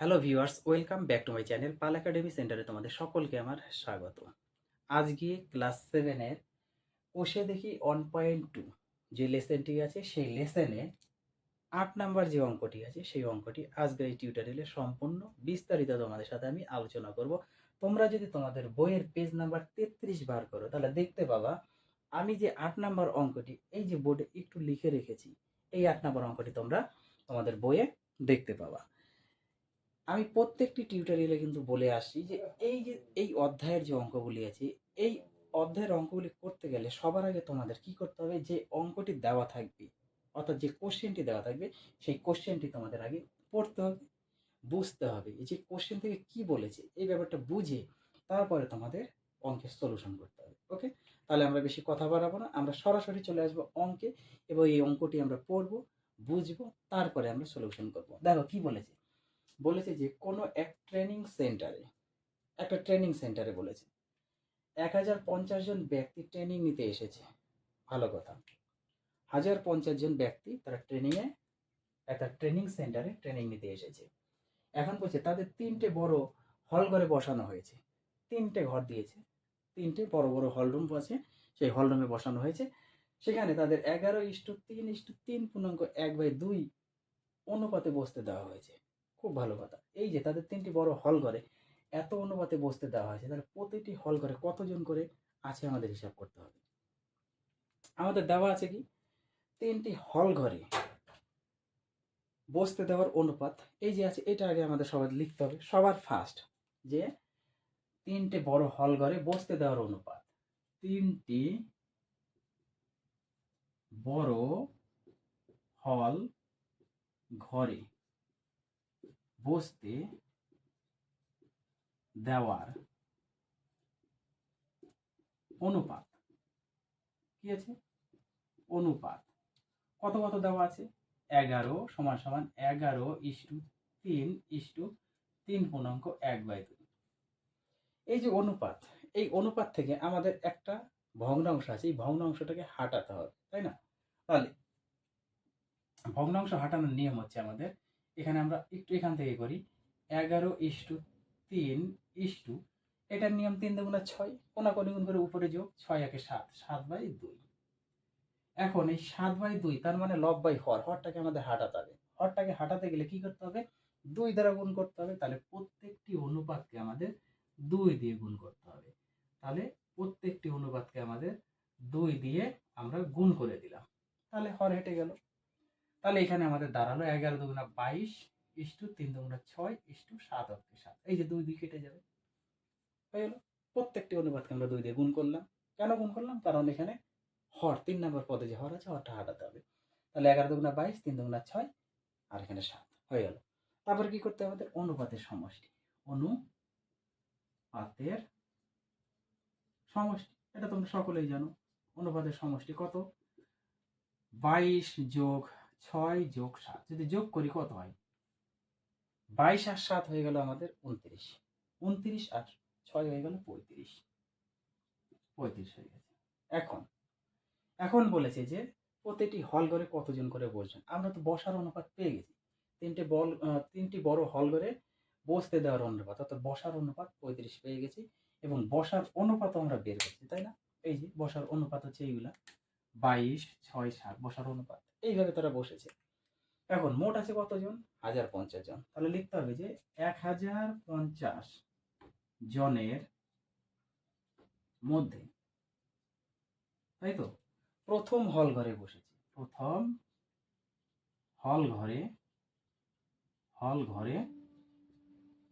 Hello viewers welcome back to my channel Pal academy সেন্টারে তোমাদের সকলকে আমার স্বাগত। আজকে ক্লাস সেভেনের কোষে দেখি ওয়ান পয়েন্ট টু যে লেসেনটি আছে, সেই লেসেনে আট নাম্বার যে অঙ্কটি আছে, সেই অঙ্কটি আজকের এই টিউটোরিয়ালে সম্পূর্ণ বিস্তারিত তোমাদের সাথে আমি আলোচনা করব। তোমরা যদি তোমাদের বইয়ের পেজ নাম্বার তেত্রিশ বার করো, তাহলে দেখতে পাবা, আমি যে আট নাম্বার অঙ্কটি, এই যে বোর্ডে একটু লিখে রেখেছি, এই আট নাম্বার অঙ্কটি তোমরা তোমাদের বইয়ে দেখতে পাবা। আমি প্রত্যেকটি টিউটোরিয়ালে কিন্তু বলে আসছি যে এই যে, এই অধ্যায়ের যে অঙ্কগুলি আছে, এই অধ্যায়ের অঙ্কগুলি করতে গেলে সবার আগে তোমাদের কি করতে হবে? যে অঙ্কটি দেওয়া থাকবে, অর্থাৎ যে কোশ্চেনটি দেওয়া থাকবে, সেই কোশ্চেনটি তোমাদের আগে পড়তে হবে, বুঝতে হবে। যে কোশ্চেন থেকে কি বলেছে, এই ব্যাপারটা বুঝে তারপরে তোমাদের অঙ্কের সলিউশন করতে হবে ওকে তাহলে আমরা বেশি কথা বাড়াবো না, আমরা সরাসরি চলে আসব অঙ্কে, এবং এই অঙ্কটি আমরা পড়ব, বুঝব, তারপরে আমরা সলিউশন করব। দেখো কি বলেছে? বলেছে যে কোনো এক ট্রেনিং সেন্টারে একটা ট্রেনিং সেন্টারে বলেছে, এক হাজার পঞ্চাশ জন ব্যক্তি ট্রেনিং নিতে এসেছে। ভালো কথা। হাজার পঞ্চাশ জন ব্যক্তি তারা ট্রেনিংয়ে একটা ট্রেনিং সেন্টারে ট্রেনিং নিতে এসেছে। এখন বলছে, তাদের তিনটে বড় হল ঘরে বসানো হয়েছে। তিনটে ঘর দিয়েছে। তিনটে বড় বড় হল রুম আছে। সেই হল রুমে বসানো হয়েছে। সেখানে তাদের এগারো ইস্টু তিন ইস্টু তিন পূর্ণাঙ্ক এক বাই দুই অনুপাতে বসতে দেওয়া হয়েছে। খুব ভালো কথা। এই যে তাদের তিনটি বড় হল ঘরে এত অনুপাতে বসতে দেওয়া হয়েছে, তাহলে প্রতিটি হল ঘরে কতজন করে আছে আমাদের হিসাব করতে হবে? আমাদের দেওয়া আছে কি? তিনটি হল ঘরে বসতে দেওয়ার অনুপাত, এই যে আছে, এটা আগে আমাদের সবার লিখতে হবে। সবার ফার্স্ট যে তিনটে বড় হল ঘরে বসতে দেওয়ার অনুপাত। তিনটি বড় হল ঘরে বসতে দেওয়ার অনুপাত। কি আছে? অনুপাত। কত কত দেওয়া আছে? এগারো সমান সমান এগারো ইস্টু তিন ইস্টু তিন পূর্ণাঙ্ক এক বাই দুই। এই যে অনুপাত, এই অনুপাত থেকে আমাদের একটা ভগ্নাংশ আছে, এই ভগ্নাংশটাকে হাঁটাতে হবে, তাই না? তাহলে ভগ্নাংশ হাঁটানোর নিয়ম হচ্ছে আমাদের এখানে আমরা একটু এখান থেকে করি। এগারো ইস্টু তিন ইস্টু এটার নিয়ম তিন দুগুণা ছয় কোনা কোনি গুণ করে উপরে যোগ ছয় একে সাত সাত বাই দুই। এখন এই সাত বাই দুই, তার মানে লব বাই হর, হরটাকে আমাদের হাঁটাতে হবে। হরটাকে হাঁটাতে গেলে কি করতে হবে? দুই দ্বারা গুণ করতে হবে, তাহলে প্রত্যেকটি অনুপাতকে আমাদের দুই দিয়ে গুণ করতে হবে। তাহলে প্রত্যেকটি অনুপাতকে আমাদের দুই দিয়ে আমরা গুণ করে দিলাম। তাহলে হর হেঁটে গেল। তাহলে এখানে আমাদের দাঁড়াল এগারো দুগুণা বাইশ ইস্টু তিন দুগুণা ছয় ইস্টু সাত অক্ষে সাত। এই যে দুই দুই কেটে যাবে। হয়ে গেল। প্রত্যেকটি অনুপাতকে আমরা দুই দিয়ে গুণ করলাম। কেন গুণ করলাম? কারণ এখানে হর, তিন নম্বর পদে যে হর আছে, হরটা হাঁটাতে হবে। তাহলে এগারো দুগুণা বাইশ, তিন দুগুণা ছয়, আর এখানে সাত। হয়ে গেল। তারপরে কি করতে হবে? আমাদের অনুপাতের সমষ্টি। অনুপাতের সমষ্টি। এটা তোমরা সকলেই জানো। অনুপাতের সমষ্টি কত? বাইশ যোগ ছয় যোগ সাত। যদি যোগ করি, কত হয়? বাইশ আর সাত হয়ে গেল আমাদের উনত্রিশ উনত্রিশ আর ছয় হয়ে গেল পঁয়ত্রিশ। পঁয়ত্রিশ হয়ে গেছে। এখন এখন বলেছে যে প্রতিটি হল ঘরে কতজন করে বসবেন? আমরা তো বসার অনুপাত পেয়ে গেছি। তিনটে বল তিনটি বড় হল ঘরে বসতে দেওয়ার অনুপাত, অর্থাৎ বসার অনুপাত পঁয়ত্রিশ পেয়ে গেছি এবং বসার অনুপাত আমরা বের করছি, তাই না? এই যে বসার অনুপাত হচ্ছে এইগুলা। বাইশ, ছয়, সাত, বসার অনুপাত। এইভাবে তারা বসেছে। এখন মোট আছে কতজন? হাজার পঞ্চাশ জন। তাহলে লিখতে হবে যে এক হাজার পঞ্চাশ জনের মধ্যে তাই তো? প্রথম হল ঘরে বসেছে। প্রথম হল ঘরে হল ঘরে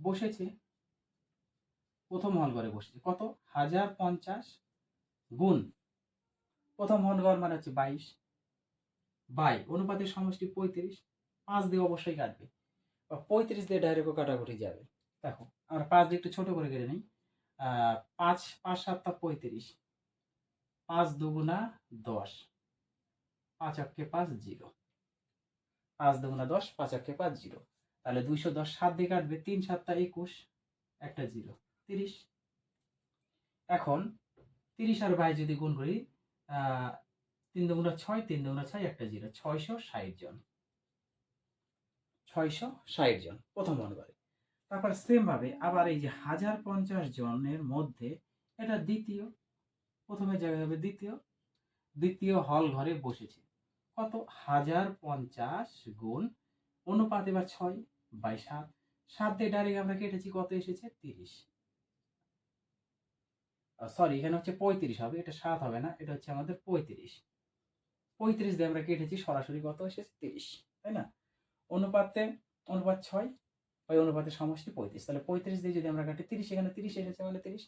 বসেছে। প্রথম হল ঘরে বসেছে। কত? হাজার পঞ্চাশ গুণ। প্রথম হল ঘর মানে হচ্ছে বাইশ। বাই, অনুপাতের সমষ্টি পঁয়ত্রিশ, পাঁচ দিয়ে অবশ্যই কাটবে। বা পঁয়ত্রিশ দিয়ে ডাইরেক্ট কাটাকুটি যাবে। দেখো, আমরা পাঁচ দিয়ে একটু ছোটো করে কেটে নিই। পাঁচ পাঁচ সাতটা পঁয়ত্রিশ, পাঁচ দুগুণা দশ, পাঁচ অক্ষে পাঁচ জিরো। পাঁচ দুগুণা দশ, পাঁচ অক্ষে পাঁচ জিরো। তাহলে দুইশো দশ সাত দিয়ে কাটবে, তিন সাতটা একুশ, একটা জিরো। তিরিশ। এখন তিরিশ আর বাইশ যদি গুণ করি তিন দুগুণা ছয়, তিন দুগুণা ছয়, একটা জিরো। ছয়শো ষাট জন। ছয়শো ষাট জন, প্রথম করে তারপর সেম ভাবে আবার এই যে হাজার পঞ্চাশ জনের মধ্যে এটা দ্বিতীয়, প্রথমে জায়গায় হবে দ্বিতীয়। দ্বিতীয় হল ঘরে বসেছে। কত? হাজার পঞ্চাশ গুণ অনুপাত এবার ছয় বাই সাত। সাত দিয়ে ডাইরেক্ট আমরা কেটেছি, কত এসেছে? তিরিশ। সরি এখানে হচ্ছে পঁয়ত্রিশ হবে, এটা সাত হবে না, এটা হচ্ছে আমাদের পঁয়ত্রিশ। পঁয়ত্রিশ দিয়ে আমরা কেটেছি, সরাসরি কত এসেছে? তিরিশ তাই না? অনুপাতে, অনুপাত ছয়, ওই অনুপাতের সমষ্টি পঁয়ত্রিশ। তাহলে পঁয়ত্রিশ দিয়ে যদি আমরা কাটি তিরিশ, এখানে তিরিশ এসেছে মানে তিরিশ,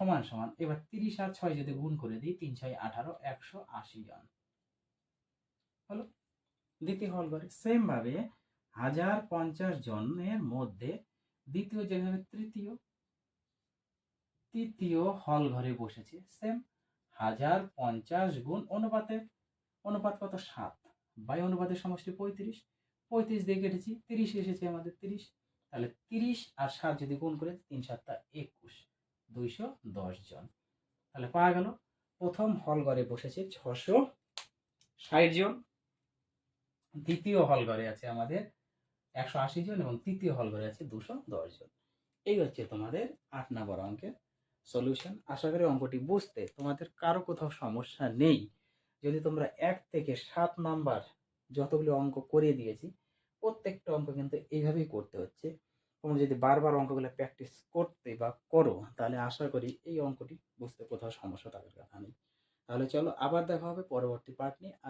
সমান সমান। এবার তিরিশ আর ছয় যদি গুণ করে দিই, তিন, ছয়, আঠারো, একশো আশি জন। হলো? দ্বিতীয় হল ঘরে সেম ভাবে হাজার পঞ্চাশ জনের মধ্যে দ্বিতীয় যেভাবে তৃতীয় তৃতীয় হল ঘরে বসেছে, সেম হাজার পঞ্চাশ গুণ অনুপাতে অনুপাত কত? সাত। বাই অনুপাতের সমষ্টি পঁয়ত্রিশ। পঁয়ত্রিশ দিয়ে কেটেছি, তিরিশ এসেছে আমাদের তিরিশ। তাহলে তিরিশ আর সাত যদি গুণ করে, তিন সাতটা একুশ। দুইশো দশ জন। তাহলে পাওয়া গেল, প্রথম হল ঘরে বসেছে ছশো ষাট জন। দ্বিতীয় হল ঘরে আছে আমাদের একশো আশি জন এবং তৃতীয় হল ঘরে আছে দুশো দশ জন। এই হচ্ছে তোমাদের আট নম্বর অঙ্কের সলিউশন আশা করি অঙ্কটি বুঝতে তোমাদের কারও কোথাও সমস্যা নেই। যদি তোমরা এক থেকে সাত নাম্বার যতগুলো অঙ্ক করিয়ে দিয়েছি, প্রত্যেকটা অঙ্ক কিন্তু এইভাবেই করতে হচ্ছে। তোমরা যদি বারবার অঙ্কগুলো প্র্যাকটিস করতে বা করো, তাহলে আশা করি এই অঙ্কটি বুঝতে কোথাও সমস্যা থাকার কথা নেই। তাহলে চলো আবার দেখা হবে পরবর্তী পার্ট নিয়ে।